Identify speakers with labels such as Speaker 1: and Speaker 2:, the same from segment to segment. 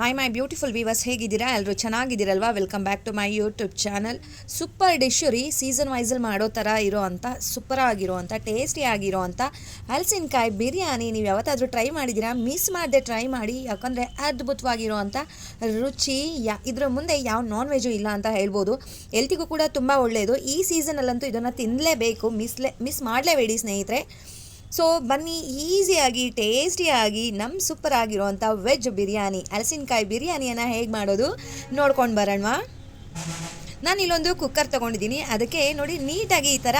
Speaker 1: Hi my beautiful viewers ಹೇಗಿದ್ದೀರಾ? ಎಲ್ಲರೂ ಚೆನ್ನಾಗಿದ್ದೀರಲ್ವಾ? Welcome back to my YouTube channel super dish re season ವೈಸಲ್ಲಿ ಮಾಡೋ ಥರ ಇರೋ ಅಂಥ ಸೂಪರ್ ಆಗಿರೋ ಅಂಥ ಟೇಸ್ಟಿ ಆಗಿರೋ ಅಂಥ ಹಲಸಿನಕಾಯಿ ಬಿರಿಯಾನಿ ನೀವು ಯಾವತ್ತಾದರೂ ಟ್ರೈ ಮಾಡಿದ್ದೀರಾ? ಮಿಸ್ ಮಾಡದೆ ಟ್ರೈ ಮಾಡಿ, ಯಾಕಂದರೆ ಅದ್ಭುತವಾಗಿರೋ ಅಂಥ ರುಚಿ, ಯಾ, ಇದರ ಮುಂದೆ ಯಾವ ನಾನ್ ವೆಜ್ಜು ಇಲ್ಲ ಅಂತ ಹೇಳ್ಬೋದು. ಎಲ್ತಿಗೂ ಕೂಡ ತುಂಬ ಒಳ್ಳೆಯದು ಈ ಸೀಸನಲ್ಲಂತೂ ಇದನ್ನು ತಿನ್ನಲೇಬೇಕು ಮಿಸ್ಲೆ ಮಿಸ್ ಮಾಡಲೇಬೇಡಿ ಸ್ನೇಹಿತರೆ. ಸೊ ಬನ್ನಿ, ಈಸಿಯಾಗಿ, ಟೇಸ್ಟಿಯಾಗಿ ನಮ್ಮ ಸೂಪರ್ ಆಗಿರುವಂಥ ವೆಜ್ ಬಿರಿಯಾನಿ ಹಲಸಿನಕಾಯಿ ಬಿರಿಯಾನಿಯನ್ನು ಹೇಗೆ ಮಾಡೋದು ನೋಡ್ಕೊಂಡು ಬರೋಣವಾ. ನಾನು ಇಲ್ಲೊಂದು ಕುಕ್ಕರ್ ತೊಗೊಂಡಿದ್ದೀನಿ. ಅದಕ್ಕೆ ನೋಡಿ, ನೀಟಾಗಿ ಈ ಥರ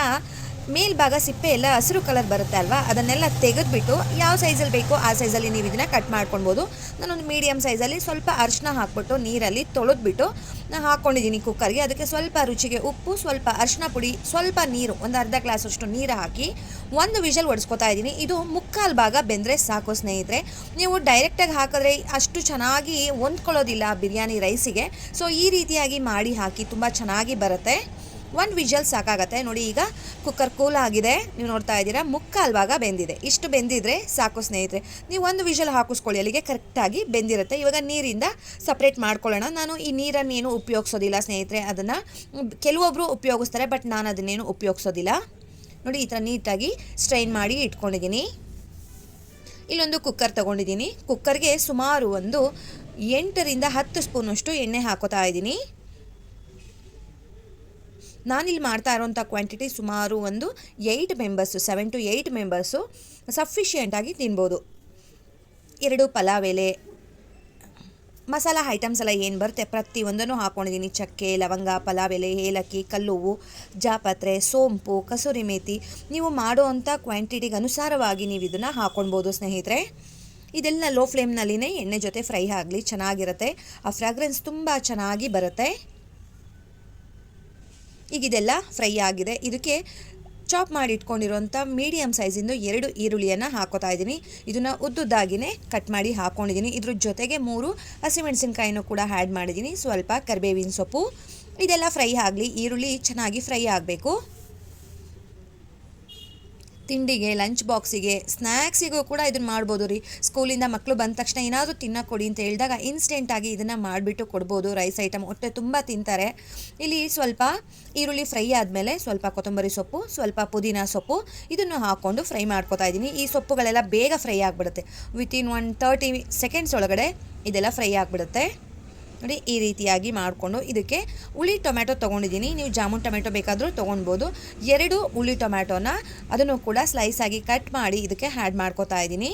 Speaker 1: ಮೇಲ್ಭಾಗ ಸಿಪ್ಪೆ ಎಲ್ಲ ಹಸಿರು ಕಲರ್ ಬರುತ್ತೆ ಅಲ್ವಾ? ಅದನ್ನೆಲ್ಲ ತೆಗೆದುಬಿಟ್ಟು ಯಾವ ಸೈಜಲ್ಲಿ ಬೇಕೋ ಆ ಸೈಜಲ್ಲಿ ನೀವು ಇದನ್ನು ಕಟ್ ಮಾಡ್ಕೊಳ್ಬೋದು. ನಾನೊಂದು ಮೀಡಿಯಮ್ ಸೈಜಲ್ಲಿ ಸ್ವಲ್ಪ ಅರಿಶಿನ ಹಾಕ್ಬಿಟ್ಟು ನೀರಲ್ಲಿ ತೊಳೆದ್ಬಿಟ್ಟು ನಾನು ಹಾಕ್ಕೊಂಡಿದ್ದೀನಿ ಕುಕ್ಕರ್ಗೆ ಅದಕ್ಕೆ ಸ್ವಲ್ಪ ರುಚಿಗೆ ಉಪ್ಪು, ಸ್ವಲ್ಪ ಅರಿಶಿನ ಪುಡಿ, ಸ್ವಲ್ಪ ನೀರು, ಒಂದು ಅರ್ಧ ಗ್ಲಾಸ್ ಅಷ್ಟು ನೀರು ಹಾಕಿ ಒಂದು ವಿಷಲ್ ಒಡಿಸ್ಕೊತಾ ಇದ್ದೀನಿ. ಇದು ಮುಕ್ಕಾಲು ಭಾಗ ಬೆಂದರೆ ಸಾಕು ಸ್ನೇಹಿತರೆ. ನೀವು ಡೈರೆಕ್ಟಾಗಿ ಹಾಕಿದ್ರೆ ಅಷ್ಟು ಚೆನ್ನಾಗಿ ಹೊಂದ್ಕೊಳ್ಳೋದಿಲ್ಲ ಬಿರಿಯಾನಿ ರೈಸಿಗೆ ಸೊ ಈ ರೀತಿಯಾಗಿ ಮಾಡಿ ಹಾಕಿ ತುಂಬ ಚೆನ್ನಾಗಿ ಬರುತ್ತೆ. ಒಂದು ವಿಷಲ್ ಸಾಕಾಗತ್ತೆ. ನೋಡಿ, ಈಗ ಕುಕ್ಕರ್ ಕೂಲ್ ಆಗಿದೆ. ನೀವು ನೋಡ್ತಾ ಇದ್ದೀರಾ ಮುಕ್ಕಾಲು ಭಾಗ ಬೆಂದಿದೆ. ಇಷ್ಟು ಬೆಂದಿದ್ರೆ ಸಾಕು ಸ್ನೇಹಿತರೆ. ನೀವು ಒಂದು ವಿಷಲ್ ಹಾಕಿಸ್ಕೊಳ್ಳಿ, ಅಲ್ಲಿಗೆ ಕರೆಕ್ಟಾಗಿ ಬೆಂದಿರುತ್ತೆ. ಇವಾಗ ನೀರಿಂದ ಸಪ್ರೇಟ್ ಮಾಡ್ಕೊಳ್ಳೋಣ. ನಾನು ಈ ನೀರನ್ನೇನು ಉಪಯೋಗಿಸೋದಿಲ್ಲ ಸ್ನೇಹಿತರೆ. ಅದನ್ನು ಕೆಲವೊಬ್ಬರು ಉಪಯೋಗಿಸ್ತಾರೆ ಬಟ್ ನಾನು ಅದನ್ನೇನು ಉಪಯೋಗಿಸೋದಿಲ್ಲ. ನೋಡಿ, ಈ ಥರ ನೀಟಾಗಿ ಸ್ಟ್ರೈನ್ ಮಾಡಿ ಇಟ್ಕೊಂಡಿದ್ದೀನಿ. ಇಲ್ಲೊಂದು ಕುಕ್ಕರ್ ತೊಗೊಂಡಿದ್ದೀನಿ. ಕುಕ್ಕರ್ಗೆ ಸುಮಾರು ಒಂದು ಎಂಟರಿಂದ ಹತ್ತು ಸ್ಪೂನಷ್ಟು ಎಣ್ಣೆ ಹಾಕೋತಾ ಇದ್ದೀನಿ. ನಾನಿಲ್ಲಿ ಮಾಡ್ತಾ ಇರೋವಂಥ ಕ್ವಾಂಟಿಟಿ ಸುಮಾರು ಒಂದು eight members seven to eight members ಸಫಿಷಿಯೆಂಟಾಗಿ ತಿನ್ಬೋದು. ಎರಡು ಪಲಾವ್ ಎಲೆ, ಮಸಾಲ ಐಟಮ್ಸ್ ಎಲ್ಲ ಏನು ಬರುತ್ತೆ? ಪ್ರತಿಯೊಂದನ್ನು ಹಾಕ್ಕೊಂಡಿದ್ದೀನಿ ಚಕ್ಕೆ, ಲವಂಗ, ಪಲಾವ್ ಎಲೆ, ಏಲಕ್ಕಿ, ಕಲ್ಲುವು, ಜಾಪತ್ರೆ, ಸೋಂಪು, ಕಸೂರಿ ಮೇಥಿ ನೀವು ಮಾಡುವಂಥ ಕ್ವಾಂಟಿಟಿಗೆ ಅನುಸಾರವಾಗಿ ನೀವು ಇದನ್ನು ಹಾಕ್ಕೊಳ್ಬೋದು ಸ್ನೇಹಿತರೆ. ಇದೆಲ್ಲ ಲೋ ಫ್ಲೇಮ್ನಲ್ಲಿನೇ ಎಣ್ಣೆ ಜೊತೆ ಫ್ರೈ ಆಗಲಿ, ಚೆನ್ನಾಗಿರುತ್ತೆ. ಆ ಫ್ರಾಗ್ರೆನ್ಸ್ ತುಂಬ ಚೆನ್ನಾಗಿ ಬರುತ್ತೆ. ಈಗ ಇದೆಲ್ಲ ಫ್ರೈ ಆಗಿದೆ. ಇದಕ್ಕೆ ಚಾಪ್ ಮಾಡಿ ಇಟ್ಕೊಂಡಿರುವಂಥ ಮೀಡಿಯಮ್ ಸೈಜಿಂದು ಎರಡು ಈರುಳ್ಳಿಯನ್ನು ಹಾಕೋತಾ ಇದ್ದೀನಿ. ಇದನ್ನು ಉದ್ದುದ್ದಾಗಿನೇ ಕಟ್ ಮಾಡಿ ಹಾಕ್ಕೊಂಡಿದ್ದೀನಿ ಇದ್ರ ಜೊತೆಗೆ ಮೂರು ಹಸಿಮೆಣಸಿನ್ಕಾಯಿನೂ ಕೂಡ ಆ್ಯಡ್ ಮಾಡಿದ್ದೀನಿ. ಸ್ವಲ್ಪ ಕರಿಬೇವಿನ ಸೊಪ್ಪು. ಇದೆಲ್ಲ ಫ್ರೈ ಆಗಲಿ, ಈರುಳ್ಳಿ ಚೆನ್ನಾಗಿ ಫ್ರೈ ಆಗಬೇಕು. ತಿಂಡಿಗೆ ಲಂಚ್ ಬಾಕ್ಸಿಗೆ ಸ್ನ್ಯಾಕ್ಸಿಗೂ ಕೂಡ ಇದನ್ನು ಮಾಡ್ಬೋದು ರೀ. ಸ್ಕೂಲಿಂದ ಮಕ್ಕಳು ಬಂದ ತಕ್ಷಣ ಏನಾದರೂ ತಿನ್ನೋಕ್ಕೆ ಕೊಡಿ ಅಂತ ಹೇಳಿದಾಗ ಇನ್ಸ್ಟೆಂಟಾಗಿ ಇದನ್ನು ಮಾಡಿಬಿಟ್ಟು ಕೊಡ್ಬೋದು ರೈಸ್ ಐಟಮ್ ಹೊಟ್ಟೆ ತುಂಬ ತಿಂತಾರೆ. ಇಲ್ಲಿ ಸ್ವಲ್ಪ ಈರುಳ್ಳಿ ಫ್ರೈ ಆದಮೇಲೆ ಸ್ವಲ್ಪ ಕೊತ್ತಂಬರಿ ಸೊಪ್ಪು, ಸ್ವಲ್ಪ ಪುದೀನ ಸೊಪ್ಪು ಇದನ್ನು ಹಾಕ್ಕೊಂಡು ಫ್ರೈ ಮಾಡ್ಕೊತಾ ಇದ್ದೀನಿ. ಈ ಸೊಪ್ಪುಗಳೆಲ್ಲ ಬೇಗ ಫ್ರೈ ಆಗಿಬಿಡುತ್ತೆ. ವಿತಿನ್ ಒನ್ ತರ್ಟಿ ಸೆಕೆಂಡ್ಸ್ ಒಳಗಡೆ ಇದೆಲ್ಲ ಫ್ರೈ ಆಗಿಬಿಡುತ್ತೆ. ನೋಡಿ ಈ ರೀತಿಯಾಗಿ ಮಾಡಿಕೊಂಡು ಇದಕ್ಕೆ ಹುಳಿ ಟೊಮ್ಯಾಟೊ ತೊಗೊಂಡಿದ್ದೀನಿ. ನೀವು ಜಾಮೂನ್ ಟೊಮೆಟೊ ಬೇಕಾದರೂ ತೊಗೊಳ್ಬೋದು ಎರಡು ಹುಳಿ ಟೊಮ್ಯಾಟೊನ ಅದನ್ನು ಕೂಡ ಸ್ಲೈಸ್ ಆಗಿ ಕಟ್ ಮಾಡಿ ಇದಕ್ಕೆ ಹ್ಯಾಡ್ ಮಾಡ್ಕೋತಾ ಇದ್ದೀನಿ.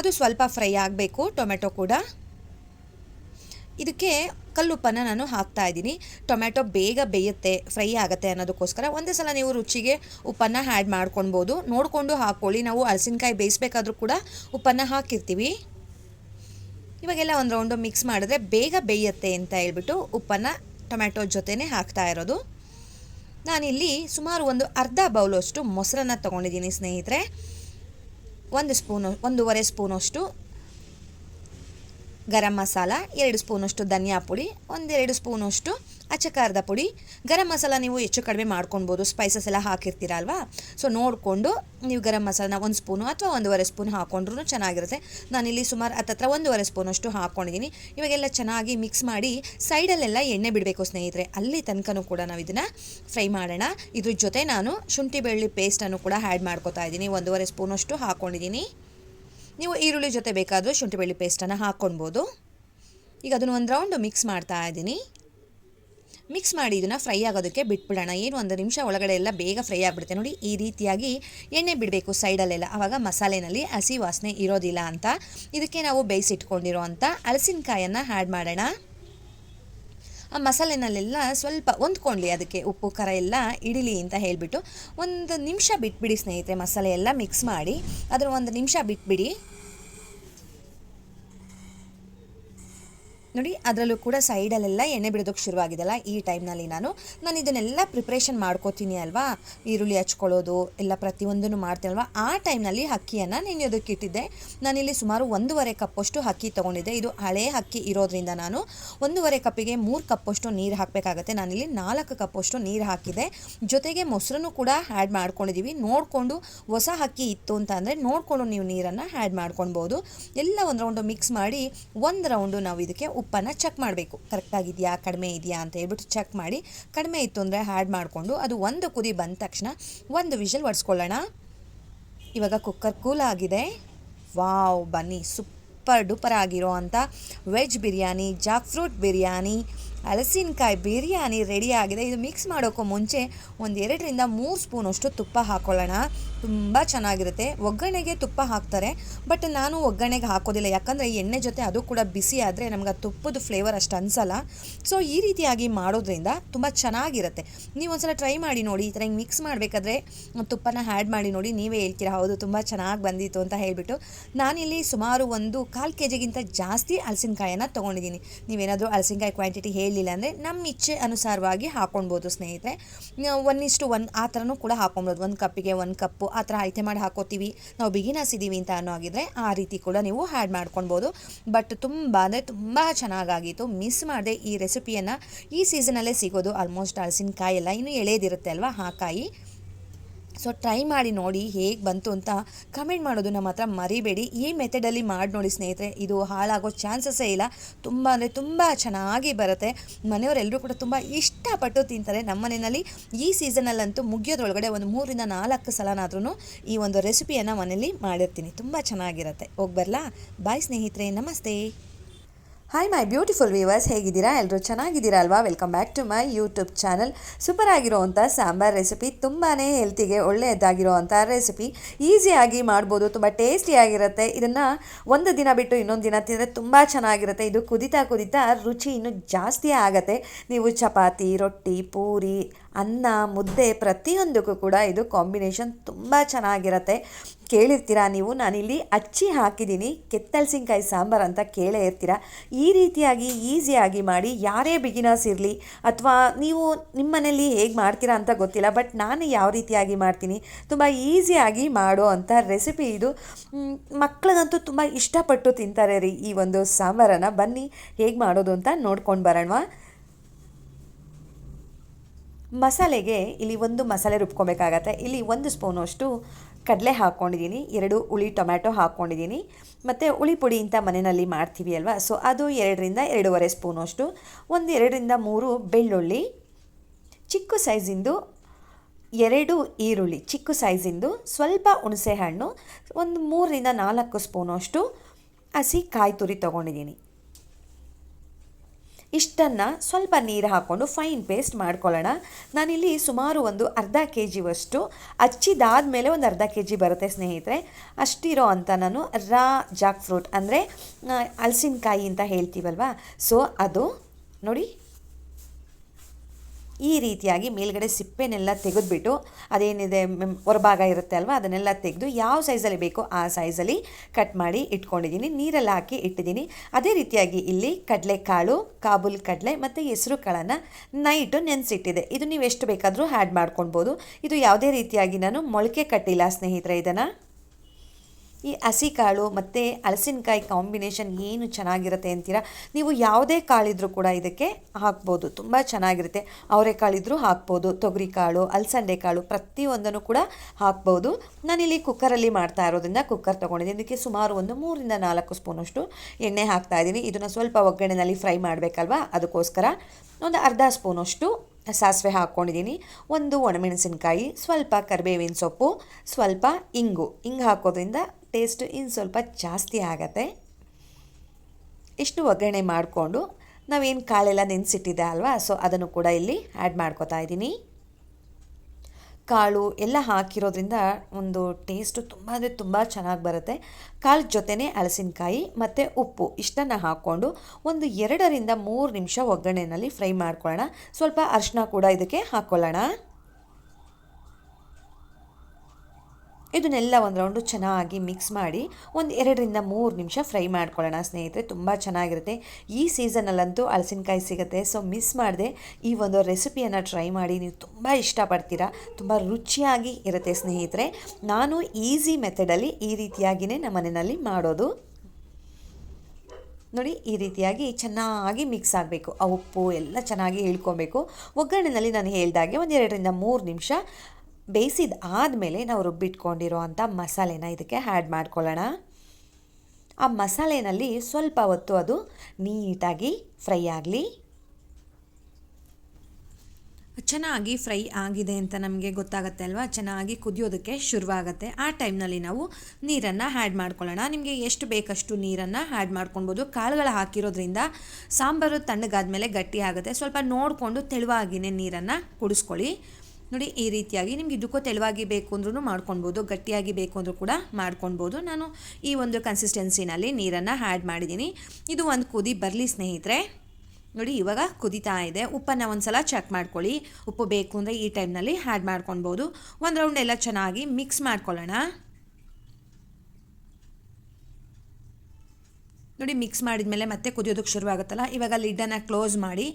Speaker 1: ಅದು ಸ್ವಲ್ಪ ಫ್ರೈ ಆಗಬೇಕು ಟೊಮೆಟೊ ಕೂಡ. ಇದಕ್ಕೆ ಕಲ್ಲುಪ್ಪನ್ನು ನಾನು ಹಾಕ್ತಾ ಇದ್ದೀನಿ. ಟೊಮ್ಯಾಟೊ ಬೇಗ ಬೇಯುತ್ತೆ ಫ್ರೈ ಆಗುತ್ತೆ ಅನ್ನೋದಕ್ಕೋಸ್ಕರ ಒಂದೇ ಸಲ ನೀವು ರುಚಿಗೆ ಉಪ್ಪನ್ನು ಹ್ಯಾಡ್ ಮಾಡ್ಕೊಳ್ಬೋದು ನೋಡಿಕೊಂಡು ಹಾಕ್ಕೊಳ್ಳಿ. ನಾವು ಹಲಸಿನಕಾಯಿ ಬೇಯಿಸ್ಬೇಕಾದ್ರೂ ಕೂಡ ಉಪ್ಪನ್ನು ಹಾಕಿರ್ತೀವಿ. ಇವಾಗೆಲ್ಲ ಒಂದು ರೌಂಡು ಮಿಕ್ಸ್ ಮಾಡಿದ್ರೆ ಬೇಗ ಬೇಯುತ್ತೆ ಅಂತ ಹೇಳ್ಬಿಟ್ಟು ಉಪ್ಪನ್ನು ಟೊಮ್ಯಾಟೊ ಜೊತೆನೇ ಹಾಕ್ತಾ ಇರೋದು. ನಾನಿಲ್ಲಿ ಸುಮಾರು ಒಂದು ಅರ್ಧ ಬೌಲಷ್ಟು ಮೊಸರನ್ನು ತೊಗೊಂಡಿದ್ದೀನಿ ಸ್ನೇಹಿತರೆ. ಒಂದು ಸ್ಪೂನು, ಒಂದೂವರೆ ಸ್ಪೂನಷ್ಟು ಗರಂ ಮಸಾಲ, ಎರಡು ಸ್ಪೂನಷ್ಟು ಧನಿಯಾ ಪುಡಿ, ಒಂದೆರಡು ಸ್ಪೂನಷ್ಟು ಅಚ್ಚಕಾರದ ಪುಡಿ. ಗರಂ ಮಸಾಲ ನೀವು ಹೆಚ್ಚು ಕಡಿಮೆ ಮಾಡ್ಕೊಳ್ಬೋದು ಸ್ಪೈಸಸ್ ಎಲ್ಲ ಹಾಕಿರ್ತೀರ ಅಲ್ವಾ ಸೊ ನೋಡಿಕೊಂಡು ನೀವು ಗರಂ ಮಸಾಲನ ಒಂದು ಸ್ಪೂನು ಅಥವಾ ಒಂದೂವರೆ ಸ್ಪೂನ್ ಹಾಕ್ಕೊಂಡ್ರೂ ಚೆನ್ನಾಗಿರುತ್ತೆ. ನಾನಿಲ್ಲಿ ಸುಮಾರು ಹತ್ತತ್ರ ಒಂದೂವರೆ ಸ್ಪೂನಷ್ಟು ಹಾಕ್ಕೊಂಡಿದ್ದೀನಿ ಇವಾಗೆಲ್ಲ ಚೆನ್ನಾಗಿ ಮಿಕ್ಸ್ ಮಾಡಿ ಸೈಡಲ್ಲೆಲ್ಲ ಎಣ್ಣೆ ಬಿಡಬೇಕು ಸ್ನೇಹಿತರೆ. ಅಲ್ಲಿ ತನಕನೂ ಕೂಡ ನಾವು ಇದನ್ನು ಫ್ರೈ ಮಾಡೋಣ. ಇದ್ರ ಜೊತೆ ನಾನು ಶುಂಠಿ ಬೆಳ್ಳಿ ಪೇಸ್ಟನ್ನು ಕೂಡ ಆ್ಯಡ್ ಮಾಡ್ಕೊತಾ ಇದ್ದೀನಿ ಒಂದೂವರೆ ಸ್ಪೂನಷ್ಟು ಹಾಕ್ಕೊಂಡಿದ್ದೀನಿ ನೀವು ಈರುಳ್ಳಿ ಜೊತೆ ಬೇಕಾದರೂ ಶುಂಠಿ ಬೆಳ್ಳಿ ಪೇಸ್ಟನ್ನು ಹಾಕ್ಕೊಳ್ಬೋದು ಈಗ ಅದನ್ನು ಒಂದು ರೌಂಡು ಮಿಕ್ಸ್ ಮಾಡ್ತಾ ಇದ್ದೀನಿ ಮಿಕ್ಸ್ ಮಾಡಿ ಇದನ್ನು ಫ್ರೈ ಆಗೋದಕ್ಕೆ ಬಿಟ್ಬಿಡೋಣ. ಏನು ಒಂದು ನಿಮಿಷ ಒಳಗಡೆ ಎಲ್ಲ ಬೇಗ ಫ್ರೈ ಆಗಿಬಿಡುತ್ತೆ ನೋಡಿ. ಈ ರೀತಿಯಾಗಿ ಎಣ್ಣೆ ಬಿಡಬೇಕು ಸೈಡಲ್ಲೆಲ್ಲ. ಆವಾಗ ಮಸಾಲೆನಲ್ಲಿ ಹಸಿ ವಾಸನೆ ಇರೋದಿಲ್ಲ ಅಂತ. ಇದಕ್ಕೆ ನಾವು ಬೇಯಿಸಿಟ್ಕೊಂಡಿರೋ ಅಂಥ ಹಲಸಿನಕಾಯನ್ನು ಆ್ಯಡ್ ಮಾಡೋಣ. ಆ ಮಸಾಲೆನಲ್ಲೆಲ್ಲ ಸ್ವಲ್ಪ ಹೊಂದ್ಕೊಳ್ಳಿ ಅದಕ್ಕೆ ಉಪ್ಪು, ಖಾರ ಎಲ್ಲ ಇಡಲಿ ಅಂತ ಹೇಳಿಬಿಟ್ಟು. ಒಂದು ನಿಮಿಷ ಬಿಟ್ಬಿಡಿ ಸ್ನೇಹಿತರೆ ಮಸಾಲೆ ಎಲ್ಲ ಮಿಕ್ಸ್ ಮಾಡಿ. ಅದರ ಒಂದು ನಿಮಿಷ ಬಿಟ್ಬಿಡಿ. ನೋಡಿ, ಅದರಲ್ಲೂ ಕೂಡ ಸೈಡಲ್ಲೆಲ್ಲ ಎಣ್ಣೆ ಬಿಡೋದಕ್ಕೆ ಶುರುವಾಗಿದೆಲ್ಲ ಈ ಟೈಮ್ನಲ್ಲಿ ನಾನು. ನಾನು ಇದನ್ನೆಲ್ಲ ಪ್ರಿಪ್ರೇಷನ್ ಮಾಡ್ಕೋತೀನಿ ಅಲ್ವಾ? ಈರುಳ್ಳಿ ಹಚ್ಕೊಳ್ಳೋದು, ಎಲ್ಲ ಪ್ರತಿಯೊಂದನ್ನು ಮಾಡ್ತೀನಿ ಅಲ್ವಾ? ಆ ಟೈಮ್ನಲ್ಲಿ ಅಕ್ಕಿಯನ್ನು ನೆನೆಯೋದಕ್ಕೆ ಇಟ್ಟಿದ್ದೆ. ನಾನಿಲ್ಲಿ ಸುಮಾರು ಒಂದೂವರೆ ಕಪ್ಪಷ್ಟು ಅಕ್ಕಿ ತೊಗೊಂಡಿದ್ದೆ. ಇದು ಹಳೆ ಅಕ್ಕಿ ಇರೋದ್ರಿಂದ ನಾನು ಒಂದೂವರೆ ಕಪ್ಪಿಗೆ ಮೂರು ಕಪ್ಪಷ್ಟು ನೀರು ಹಾಕಬೇಕಾಗತ್ತೆ. ನಾನಿಲ್ಲಿ ನಾಲ್ಕು ಕಪ್ಪಷ್ಟು ನೀರು ಹಾಕಿದೆ. ಜೊತೆಗೆ ಮೊಸರನ್ನು ಕೂಡ ಆ್ಯಡ್ ಮಾಡ್ಕೊಂಡಿದ್ದೀವಿ ನೋಡಿಕೊಂಡು ಹೊಸ ಅಕ್ಕಿ ಇತ್ತು ಅಂತ ಅಂದರೆ ನೋಡಿಕೊಂಡು ನೀವು ನೀರನ್ನು ಆ್ಯಡ್ ಮಾಡ್ಕೊಳ್ಬೋದು. ಎಲ್ಲ ಒಂದು ರೌಂಡು ಮಿಕ್ಸ್ ಮಾಡಿ ಒಂದು ರೌಂಡು ನಾವು ಇದಕ್ಕೆ ಉಪ್ಪನ್ನು ಚೆಕ್ ಮಾಡಬೇಕು. ಕರೆಕ್ಟಾಗಿದೆಯಾ ಕಡಿಮೆ ಇದೆಯಾ ಅಂತ ಹೇಳ್ಬಿಟ್ಟು ಚೆಕ್ ಮಾಡಿ, ಕಡಿಮೆ ಇತ್ತು ಅಂದರೆ ಆ್ಯಡ್ ಮಾಡಿಕೊಂಡು ಅದು ಒಂದು ಕುದಿ ಬಂದ ತಕ್ಷಣ ಒಂದು ವಿಷಲ್ ಒಡಿಸ್ಕೊಳ್ಳೋಣ. ಇವಾಗ ಕುಕ್ಕರ್ ಕೂಲ್ ಆಗಿದೆ. ವಾವ್ ಬನ್ನಿ. ಸೂಪರ್ ಡೂಪರ್ ಆಗಿರೋ ಅಂಥ veg biryani Jack fruit biryani, ಹಲಸಿನಕಾಯಿ ಬಿರಿಯಾನಿ ರೆಡಿ ಆಗಿದೆ. ಇದು ಮಿಕ್ಸ್ ಮಾಡೋಕ್ಕೂ ಮುಂಚೆ ಒಂದು ಎರಡರಿಂದ ಮೂರು ಸ್ಪೂನಷ್ಟು ತುಪ್ಪ ಹಾಕ್ಕೊಳ್ಳೋಣ ತುಂಬ ಚೆನ್ನಾಗಿರುತ್ತೆ. ಒಗ್ಗರಣೆಗೆ ತುಪ್ಪ ಹಾಕ್ತಾರೆ, ಬಟ್ ನಾನು ಒಗ್ಗರಣೆಗೆ ಹಾಕೋದಿಲ್ಲ. ಯಾಕಂದರೆ ಎಣ್ಣೆ ಜೊತೆ ಅದು ಕೂಡ ಬಿಸಿ ಆದರೆ ನಮ್ಗೆ ಆ ತುಪ್ಪದ ಫ್ಲೇವರ್ ಅಷ್ಟು ಅನ್ಸಲ್ಲ. ಸೊ ಈ ರೀತಿಯಾಗಿ ಮಾಡೋದ್ರಿಂದ ತುಂಬ ಚೆನ್ನಾಗಿರುತ್ತೆ. ನೀವು ಒಂದ್ಸಲ ಟ್ರೈ ಮಾಡಿ ನೋಡಿ. ಈ ಥರ ಹಿಂಗೆ ಮಿಕ್ಸ್ ಮಾಡಬೇಕಾದ್ರೆ ತುಪ್ಪನ ಆ್ಯಡ್ ಮಾಡಿ ನೋಡಿ. ನೀವೇ ಹೇಳ್ತೀರಾ, ಹೌದು ತುಂಬ ಚೆನ್ನಾಗಿ ಬಂದಿತ್ತು ಅಂತ ಹೇಳಿಬಿಟ್ಟು. ನಾನಿಲ್ಲಿ ಸುಮಾರು ಒಂದು ಕಾಲು ಕೆ ಜಿಗಿಂತ ಜಾಸ್ತಿ ಹಲಸಿನಕಾಯನ್ನು ತೊಗೊಂಡಿದ್ದೀನಿ. ನೀವೇನಾದರೂ ಹಲಸಿನಕಾಯಿ ಕ್ವಾಂಟಿಟಿ ಹೇಳಲಿಲ್ಲ ಅಂದರೆ ನಮ್ಮ ಇಚ್ಛೆ ಅನುಸಾರವಾಗಿ ಹಾಕೊಳ್ಬೋದು ಸ್ನೇಹಿತರೆ. ಒನ್ ಇಷ್ಟು ಒನ್ ಆ ಥರನೂ ಕೂಡ ಹಾಕೊಬೋದು ಒಂದು ಕಪ್ಪಿಗೆ ಒಂದು ಕಪ್ಪು ಆ ಥರ ಅಳತೆ ಮಾಡಿ ಹಾಕೋತೀವಿ. ನಾವು ಬಿಗಿನರ್ಸ್ ಇದ್ದೀವಿ ಅಂತ ಅನ್ನೋ ಆಗಿದ್ರೆ ಆ ರೀತಿ ಕೂಡ ನೀವು ಆ್ಯಡ್ ಮಾಡ್ಕೊಳ್ಬೋದು ಬಟ್ ತುಂಬ ಅಂದರೆ ತುಂಬ ಚೆನ್ನಾಗಾಗಿತ್ತು. ಮಿಸ್ ಮಾಡಿದೆ ಈ ರೆಸಿಪಿಯನ್ನು ಈ ಸೀಸನಲ್ಲೇ ಸಿಗೋದು. ಆಲ್ಮೋಸ್ಟ್ ಹಲಸಿನಕಾಯಿ ಎಲ್ಲ ಇನ್ನೂ ಎಳೆದಿರುತ್ತೆ ಅಲ್ವಾ? ಆ ಕಾಯಿ. ಸೊ ಟ್ರೈ ಮಾಡಿ ನೋಡಿ ಹೇಗೆ ಬಂತು ಅಂತ ಕಮೆಂಟ್ ಮಾಡೋದು ನಮ್ಮ ಹತ್ರ ಮರಿಬೇಡಿ. ಈ ಮೆಥಡಲ್ಲಿ ಮಾಡಿ ನೋಡಿ ಸ್ನೇಹಿತರೆ, ಇದು ಹಾಳಾಗೋ ಚಾನ್ಸಸ್ಸೇ ಇಲ್ಲ. ತುಂಬ ಅಂದರೆ ತುಂಬ ಚೆನ್ನಾಗಿ ಬರುತ್ತೆ. ಮನೆಯವರೆಲ್ಲರೂ ಕೂಡ ತುಂಬ ಇಷ್ಟಪಟ್ಟು ತಿಂತಾರೆ. ನಮ್ಮ ಮನೆಯಲ್ಲಿ ಈ ಸೀಸನಲ್ಲಂತೂ ಮುಗಿಯೋದ್ರೊಳಗಡೆ ಒಂದು ಮೂರಿಂದ ನಾಲ್ಕು ಸಲನಾದ್ರೂ ಈ ಒಂದು ರೆಸಿಪಿಯನ್ನು ಮನೇಲಿ ಮಾಡಿರ್ತೀನಿ. ತುಂಬ ಚೆನ್ನಾಗಿರುತ್ತೆ. ಹೋಗಿ ಬರಲಾ? ಬಾಯ್ ಸ್ನೇಹಿತರೆ, ನಮಸ್ತೆ. ಹಾಯ್ ಮೈ ಬ್ಯೂಟಿಫುಲ್ ವ್ಯೂವರ್ಸ್ ಹೇಗಿದ್ದೀರಾ? ಎಲ್ಲರೂ ಚೆನ್ನಾಗಿದ್ದೀರಾ ಅಲ್ವಾ? Welcome back to my YouTube channel super ಆಗಿರೋವಂಥ sambar recipe ತುಂಬಾ ಹೆಲ್ತಿಗೆ ಒಳ್ಳೆಯದಾಗಿರೋವಂಥ ರೆಸಿಪಿ ಈಸಿಯಾಗಿ ಮಾಡ್ಬೋದು, ತುಂಬ ಟೇಸ್ಟಿಯಾಗಿರುತ್ತೆ ಇದನ್ನು ಒಂದು ದಿನ ಬಿಟ್ಟು ಇನ್ನೊಂದು ದಿನ ತಿಂದರೆ ತುಂಬ ಚೆನ್ನಾಗಿರುತ್ತೆ. ಇದು ಕುದಿತಾ ಕುದಿತಾ ರುಚಿ ಇನ್ನೂ ಜಾಸ್ತಿ ಆಗುತ್ತೆ. ನೀವು ಚಪಾತಿ, ರೊಟ್ಟಿ, ಪೂರಿ ಅನ್ನ, ಮುದ್ದೆ ಪ್ರತಿಯೊಂದಕ್ಕೂ ಕೂಡ ಇದು ಕಾಂಬಿನೇಷನ್ ತುಂಬ ಚೆನ್ನಾಗಿರುತ್ತೆ. ಕೇಳಿರ್ತೀರಾ ನೀವು? ನಾನಿಲ್ಲಿ ಅಚ್ಚಿ ಹಾಕಿದ್ದೀನಿ. ಕೆತ್ತಲ್ಸಿನ್ಕಾಯಿ ಸಾಂಬಾರು ಅಂತ ಕೇಳೇ ಇರ್ತೀರ? ಈ ರೀತಿಯಾಗಿ, ಈಸಿಯಾಗಿ ಮಾಡಿ, ಯಾರೇ ಬಿಗಿನರ್ಸ್ ಇರಲಿ, ಅಥವಾ ನೀವು ನಿಮ್ಮ ಮನೇಲಿ ಹೇಗೆ ಮಾಡ್ತೀರಾ ಅಂತ ಗೊತ್ತಿಲ್ಲ, ಬಟ್ ನಾನು ಯಾವ ರೀತಿಯಾಗಿ ಮಾಡ್ತೀನಿ, ತುಂಬ ಈಸಿಯಾಗಿ ಮಾಡೋ ಅಂಥ ರೆಸಿಪಿ ಇದು. ಮಕ್ಕಳಿಗಂತೂ ತುಂಬ ಇಷ್ಟಪಟ್ಟು ತಿಂತಾರೆ ರೀ ಈ ಒಂದು ಸಾಂಬಾರನ್ನು. ಬನ್ನಿ, ಹೇಗೆ ಮಾಡೋದು ಅಂತ ನೋಡ್ಕೊಂಡು ಬರೋಣವಾ? ಮಸಾಲೆಗೆ ಇಲ್ಲಿ ಒಂದು ಮಸಾಲೆ ರುಬ್ಕೊಬೇಕಾಗತ್ತೆ. ಇಲ್ಲಿ ಒಂದು ಸ್ಪೂನಷ್ಟು ಕಡಲೆ ಹಾಕ್ಕೊಂಡಿದ್ದೀನಿ, ಎರಡು ಹುಳಿ ಟೊಮ್ಯಾಟೊ ಹಾಕ್ಕೊಂಡಿದ್ದೀನಿ. ಮತ್ತು ಹುಳಿ ಪುಡಿ ಅಂತ ಮನೆಯಲ್ಲಿ ಮಾಡ್ತೀವಿ ಅಲ್ವಾ? ಸೊ ಅದು ಎರಡರಿಂದ ಎರಡೂವರೆ ಸ್ಪೂನಷ್ಟು ಒಂದು ಎರಡರಿಂದ ಮೂರು ಬೆಳ್ಳುಳ್ಳಿ. ಚಿಕ್ಕ ಸೈಜಿಂದು ಎರಡು ಈರುಳ್ಳಿ, ಚಿಕ್ಕ ಸೈಜಿಂದು ಸ್ವಲ್ಪ ಹುಣಸೆಹಣ್ಣು. ಒಂದು ಮೂರರಿಂದ ನಾಲ್ಕು ಸ್ಪೂನಷ್ಟು ಹಸಿ ಕಾಯಿ ತುರಿ ತೊಗೊಂಡಿದ್ದೀನಿ. ಇಷ್ಟನ್ನು ಸ್ವಲ್ಪ ನೀರು ಹಾಕ್ಕೊಂಡು ಫೈನ್ ಪೇಸ್ಟ್ ಮಾಡ್ಕೊಳ್ಳೋಣ. ನಾನಿಲ್ಲಿ ಸುಮಾರು ಒಂದು ಅರ್ಧ ಕೆ ಜಿವಷ್ಟು ಹಚ್ಚಿದಾದ್ಮೇಲೆ ಒಂದು ಅರ್ಧ ಕೆ ಜಿ ಬರುತ್ತೆ ಸ್ನೇಹಿತರೆ. ಅಷ್ಟಿರೋ ಅಂತ ನಾನು ರಾ ಜಾಕ್ ಫ್ರೂಟ್ ಅಂದರೆ ಹಲಸಿನಕಾಯಿ ಅಂತ ಹೇಳ್ತೀವಲ್ವಾ? ಸೊ ಅದು ನೋಡಿ ಈ ರೀತಿಯಾಗಿ ಮೇಲ್ಗಡೆ ಸಿಪ್ಪೆನೆಲ್ಲ ತೆಗೆದುಬಿಟ್ಟು ಅದೇನಿದೆ ಹೊರಭಾಗ ಇರುತ್ತೆ ಅಲ್ವಾ? ಅದನ್ನೆಲ್ಲ ತೆಗೆದು ಯಾವ ಸೈಜಲ್ಲಿ ಬೇಕೋ ಆ ಸೈಜಲ್ಲಿ ಕಟ್ ಮಾಡಿ ಇಟ್ಕೊಂಡಿದ್ದೀನಿ. ನೀರಲ್ಲಿ ಹಾಕಿ ಇಟ್ಟಿದ್ದೀನಿ. ಅದೇ ರೀತಿಯಾಗಿ ಇಲ್ಲಿ ಕಡಲೆಕಾಳು, ಕಾಬೂಲ್ ಕಡಲೆ ಮತ್ತು ಹೆಸರು ಕಾಳನ್ನು ನೈಟು ನೆನೆಸಿಟ್ಟಿದೆ. ಇದು ನೀವು ಎಷ್ಟು ಬೇಕಾದರೂ ಆ್ಯಡ್ ಮಾಡ್ಕೊಳ್ಬೋದು. ಇದು ಯಾವುದೇ ರೀತಿಯಾಗಿ ನಾನು ಮೊಳಕೆ ಕಟ್ಟಿಲ್ಲ ಸ್ನೇಹಿತರೆ, ಇದನ್ನು. ಈ ಹಸಿ ಕಾಳು ಮತ್ತು ಹಲಸಿನಕಾಯಿ ಕಾಂಬಿನೇಷನ್ ಏನು ಚೆನ್ನಾಗಿರುತ್ತೆ ಅಂತೀರಾ? ನೀವು ಯಾವುದೇ ಕಾಳಿದ್ರೂ ಕೂಡ ಇದಕ್ಕೆ ಹಾಕ್ಬೋದು. ತುಂಬ ಚೆನ್ನಾಗಿರುತ್ತೆ. ಅವರೆಕಾಳಿದ್ರೂ ಹಾಕ್ಬೋದು. ತೊಗರಿ ಕಾಳು ಅಲಸಂದೆ ಕಾಳು ಪ್ರತಿಯೊಂದನ್ನು ಕೂಡ ಹಾಕ್ಬೋದು. ನಾನಿಲ್ಲಿ ಕುಕ್ಕರಲ್ಲಿ ಮಾಡ್ತಾ ಇರೋದ್ರಿಂದ ಕುಕ್ಕರ್ ತೊಗೊಂಡಿದ್ದೀನಿ. ಇದಕ್ಕೆ ಸುಮಾರು ಒಂದು ಮೂರಿಂದ ನಾಲ್ಕು ಸ್ಪೂನಷ್ಟು ಎಣ್ಣೆ ಹಾಕ್ತಾ ಇದ್ದೀನಿ. ಇದನ್ನು ಸ್ವಲ್ಪ ಒಗ್ಗರಣೆಯಲ್ಲಿ ಫ್ರೈ ಮಾಡಬೇಕಲ್ವಾ? ಅದಕ್ಕೋಸ್ಕರ ಒಂದು ಅರ್ಧ ಸ್ಪೂನಷ್ಟು ಸಾಸಿವೆ ಹಾಕ್ಕೊಂಡಿದ್ದೀನಿ. ಒಂದು ಒಣಮೆಣಸಿನಕಾಯಿ, ಸ್ವಲ್ಪ ಕರಿಬೇವಿನ ಸೊಪ್ಪು, ಸ್ವಲ್ಪ ಇಂಗು. ಇಂಗು ಹಾಕೋದ್ರಿಂದ ಟೇಸ್ಟ್ ಇನ್ನು ಸ್ವಲ್ಪ ಜಾಸ್ತಿ ಆಗತ್ತೆ. ಇಷ್ಟು ಒಗ್ಗರಣೆ ಮಾಡಿಕೊಂಡು ನಾವೇನು ಕಾಳೆಲ್ಲ ನೆನೆಸಿಟ್ಟಿದೆ ಅಲ್ವಾ, ಸೊ ಅದನ್ನು ಕೂಡ ಇಲ್ಲಿ ಆ್ಯಡ್ ಮಾಡ್ಕೋತಾ ಇದ್ದೀನಿ. ಕಾಳು ಎಲ್ಲ ಹಾಕಿರೋದ್ರಿಂದ ಒಂದು ಟೇಸ್ಟು ತುಂಬ ಅಂದರೆ ತುಂಬ ಚೆನ್ನಾಗಿ ಬರುತ್ತೆ. ಕಾಳು ಜೊತೆನೇ ಹಲಸಿನಕಾಯಿ ಮತ್ತು ಉಪ್ಪು ಇಷ್ಟನ್ನು ಹಾಕ್ಕೊಂಡು ಒಂದು ಎರಡರಿಂದ ಮೂರು ನಿಮಿಷ ಒಗ್ಗರಣೆಯಲ್ಲಿ ಫ್ರೈ ಮಾಡ್ಕೊಳ್ಳೋಣ. ಸ್ವಲ್ಪ ಅರಿಶಿನ ಕೂಡ ಇದಕ್ಕೆ ಹಾಕ್ಕೊಳ್ಳೋಣ. ಇದನ್ನೆಲ್ಲ ಒಂದು ರೌಂಡು ಚೆನ್ನಾಗಿ ಮಿಕ್ಸ್ ಮಾಡಿ ಒಂದು ಎರಡರಿಂದ ಮೂರು ನಿಮಿಷ ಫ್ರೈ ಮಾಡ್ಕೊಳ್ಳೋಣ ಸ್ನೇಹಿತರೆ. ತುಂಬ ಚೆನ್ನಾಗಿರುತ್ತೆ. ಈ ಸೀಸನಲ್ಲಂತೂ ಹಲಸಿನಕಾಯಿ ಸಿಗುತ್ತೆ. ಸೊ ಮಿಸ್ ಮಾಡಿದೆ ಈ ಒಂದು ರೆಸಿಪಿಯನ್ನು ಟ್ರೈ ಮಾಡಿ. ನೀವು ತುಂಬ ಇಷ್ಟಪಡ್ತೀರಾ. ತುಂಬ ರುಚಿಯಾಗಿ ಇರುತ್ತೆ ಸ್ನೇಹಿತರೆ. ನಾನು ಈಸಿ ಮೆಥಡಲ್ಲಿ ಈ ರೀತಿಯಾಗಿಯೇ ನಮ್ಮ ಮನೆಯಲ್ಲಿ ಮಾಡೋದು. ನೋಡಿ, ಈ ರೀತಿಯಾಗಿ ಚೆನ್ನಾಗಿ ಮಿಕ್ಸ್ ಆಗಬೇಕು. ಆ ಉಪ್ಪು ಎಲ್ಲ ಚೆನ್ನಾಗಿ ಇಳ್ಕೊಬೇಕು ಒಗ್ಗರಣೆಯಲ್ಲಿ ನಾನು ಹೇಳ್ದಾಗೆ ಒಂದು ಎರಡರಿಂದ ಮೂರು ನಿಮಿಷ ಬೇಯಿಸಿದ ಆದಮೇಲೆ ನಾವು ರುಬ್ಬಿಟ್ಕೊಂಡಿರೋ ಅಂಥ ಮಸಾಲೆನ ಇದಕ್ಕೆ ಆ್ಯಡ್ ಮಾಡ್ಕೊಳ್ಳೋಣ. ಆ ಮಸಾಲೆನಲ್ಲಿ ಸ್ವಲ್ಪ ಹೊತ್ತು ಅದು ನೀಟಾಗಿ ಫ್ರೈ ಆಗಲಿ. ಚೆನ್ನಾಗಿ ಫ್ರೈ ಆಗಿದೆ ಅಂತ ನಮಗೆ ಗೊತ್ತಾಗುತ್ತೆ ಅಲ್ವಾ? ಚೆನ್ನಾಗಿ ಕುದಿಯೋದಕ್ಕೆ ಶುರುವಾಗುತ್ತೆ. ಆ ಟೈಮ್ನಲ್ಲಿ ನಾವು ನೀರನ್ನು ಆ್ಯಡ್ ಮಾಡ್ಕೊಳ್ಳೋಣ. ನಿಮಗೆ ಎಷ್ಟು ಬೇಕಷ್ಟು ನೀರನ್ನು ಆ್ಯಡ್ ಮಾಡ್ಕೊಳ್ಬೋದು. ಕಾಳುಗಳು ಹಾಕಿರೋದ್ರಿಂದ ಸಾಂಬಾರು ತಣ್ಣಗಾದ್ಮೇಲೆ ಗಟ್ಟಿ ಆಗುತ್ತೆ. ಸ್ವಲ್ಪ ನೋಡಿಕೊಂಡು ತೆಳುವಾಗಿನೇ ನೀರನ್ನು ಕುಡಿಸ್ಕೊಳ್ಳಿ. ನೋಡಿ, ಈ ರೀತಿಯಾಗಿ ನಿಮ್ಗೆ ಇದಕ್ಕೂ ತೆಳುವಾಗಿ ಬೇಕು ಅಂದ್ರೂ ಮಾಡ್ಕೊಳ್ಬೋದು ಗಟ್ಟಿಯಾಗಿ ಬೇಕು ಅಂದರೂ ಕೂಡ ಮಾಡ್ಕೊಳ್ಬೋದು ನಾನು ಈ ಒಂದು ಕನ್ಸಿಸ್ಟೆನ್ಸಿನಲ್ಲಿ ನೀರನ್ನು ಆ್ಯಡ್ ಮಾಡಿದ್ದೀನಿ. ಇದು ಒಂದು ಕುದಿ ಬರಲಿ ಸ್ನೇಹಿತರೆ. ನೋಡಿ, ಇವಾಗ ಕುದಿತಾ ಇದೆ. ಉಪ್ಪನ್ನು ಒಂದು ಸಲ ಚೆಕ್ ಮಾಡ್ಕೊಳ್ಳಿ. ಉಪ್ಪು ಬೇಕು ಅಂದರೆ ಈ ಟೈಮ್ನಲ್ಲಿ ಆ್ಯಡ್ ಮಾಡ್ಕೊಳ್ಬೋದು ಒಂದು ರೌಂಡ್ ಎಲ್ಲ ಚೆನ್ನಾಗಿ ಮಿಕ್ಸ್ ಮಾಡ್ಕೊಳ್ಳೋಣ. ನೋಡಿ ಮಿಕ್ಸ್ ಮಾಡಿದ ಮೇಲೆ ಮತ್ತೆ ಕುದಿಯೋದಕ್ಕೆ ಶುರುವಾಗುತ್ತಲ್ಲ, ಇವಾಗ ಲಿಡ್ಡನ್ನು ಕ್ಲೋಸ್ ಮಾಡಿ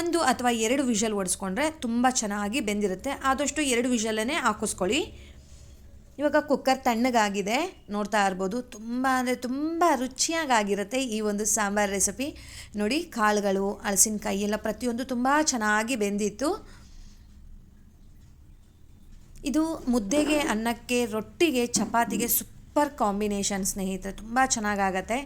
Speaker 1: ಒಂದು ಅಥವಾ ಎರಡು ವಿಷಲ್ ಓಡಿಸ್ಕೊಂಡ್ರೆ ತುಂಬ ಚೆನ್ನಾಗಿ ಬೆಂದಿರುತ್ತೆ. ಆದಷ್ಟು ಎರಡು ವಿಷಲನ್ನೇ ಹಾಕಿಸ್ಕೊಳ್ಳಿ. ಇವಾಗ ಕುಕ್ಕರ್ ತಣ್ಣಗಾಗಿದೆ, ನೋಡ್ತಾ ಇರ್ಬೋದು. ತುಂಬ ಅಂದರೆ ತುಂಬ ರುಚಿಯಾಗಿರುತ್ತೆ ಈ ಒಂದು ಸಾಂಬಾರು ರೆಸಿಪಿ ನೋಡಿ ಕಾಳುಗಳು, ಹಲಸಿನಕಾಯಿ ಎಲ್ಲ ಪ್ರತಿಯೊಂದು ತುಂಬ ಚೆನ್ನಾಗಿ ಬೆಂದಿತ್ತು. ಇದು ಮುದ್ದೆಗೆ, ಅನ್ನಕ್ಕೆ, ರೊಟ್ಟಿಗೆ, ಚಪಾತಿಗೆ ಸುಪ್ ಸೂಪರ್ ಕಾಂಬಿನೇಷನ್ ಸ್ನೇಹಿತರೆ ತುಂಬ ಚೆನ್ನಾಗಾಗತ್ತೆ.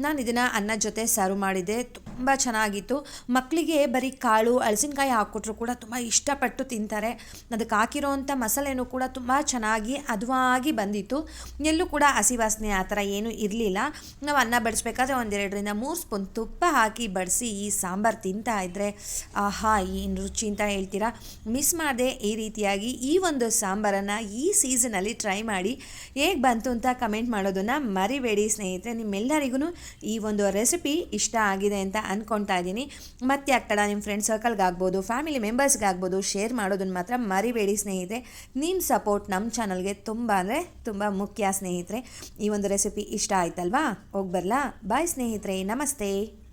Speaker 1: ನಾನು ಇದನ್ನು ಅನ್ನದ ಜೊತೆ ಸರ್ವ್ ಮಾಡಿದ್ದೆ. ತುಂಬ ಚೆನ್ನಾಗಿತ್ತು. ಮಕ್ಕಳಿಗೆ ಬರೀ ಕಾಳು ಹಳಸಿನಕಾಯಿ ಹಾಕ್ಕೊಟ್ರು ಕೂಡ ತುಂಬ ಇಷ್ಟಪಟ್ಟು ತಿಂತಾರೆ. ಅದಕ್ಕೆ ಹಾಕಿರೋವಂಥ ಮಸಾಲೆನೂ ಕೂಡ ತುಂಬ ಚೆನ್ನಾಗಿ ಅದುವಾಗಿ ಬಂದಿತ್ತು. ಎಲ್ಲೂ ಕೂಡ ಹಸಿ ವಾಸನೆ ಆ ಥರ ಏನೂ ಇರಲಿಲ್ಲ. ನಾವು ಅನ್ನ ಬಡಿಸ್ಬೇಕಾದ್ರೆ ಒಂದೆರಡರಿಂದ ಮೂರು ಸ್ಪೂನ್ ತುಪ್ಪ ಹಾಕಿ ಬಡಿಸಿ ಈ ಸಾಂಬಾರು ತಿಂತಾ ಇದ್ದರೆ ಆಹಾ, ಏನು ರುಚಿ ಅಂತ ಹೇಳ್ತೀರಾ? ಮಿಸ್ ಮಾಡದೆ ಈ ರೀತಿಯಾಗಿ ಈ ಒಂದು ಸಾಂಬಾರನ್ನು ಈ ಸೀಸನಲ್ಲಿ ಟ್ರೈ ಮಾಡಿ ಹೇಗೆ ಬಂತು ಅಂತ ಕಮೆಂಟ್ ಮಾಡೋದನ್ನು ಮರಿಬೇಡಿ ಸ್ನೇಹಿತರೆ. ನಿಮ್ಮೆಲ್ಲರಿಗೂ ಈ ಒಂದು ರೆಸಿಪಿ ಇಷ್ಟ ಆಗಿದೆ ಅಂತ ಅಂದ್ಕೊಳ್ತಾ ಇದ್ದೀನಿ. ಮತ್ತೆ ಆಗ್ತಡ ನಿಮ್ಮ ಫ್ರೆಂಡ್ ಸರ್ಕಲ್ಗೆ ಆಗ್ಬೋದು ಫ್ಯಾಮಿಲಿ ಮೆಂಬರ್ಸ್ಗಾಗ್ಬೋದು ಶೇರ್ ಮಾಡೋದನ್ನು ಮಾತ್ರ ಮರಿಬೇಡಿ ಸ್ನೇಹಿತರೆ. ನಿಮ್ಮ ಸಪೋರ್ಟ್ ನಮ್ಮ ಚಾನಲ್ಗೆ ತುಂಬ ಅಂದರೆ ತುಂಬ ಮುಖ್ಯ ಸ್ನೇಹಿತರೆ. ಈ ಒಂದು ರೆಸಿಪಿ ಇಷ್ಟ ಆಯ್ತಲ್ವಾ? ಹೋಗಿ ಬರಲಾ? ಬಾಯ್ ಸ್ನೇಹಿತರೆ, ನಮಸ್ತೆ.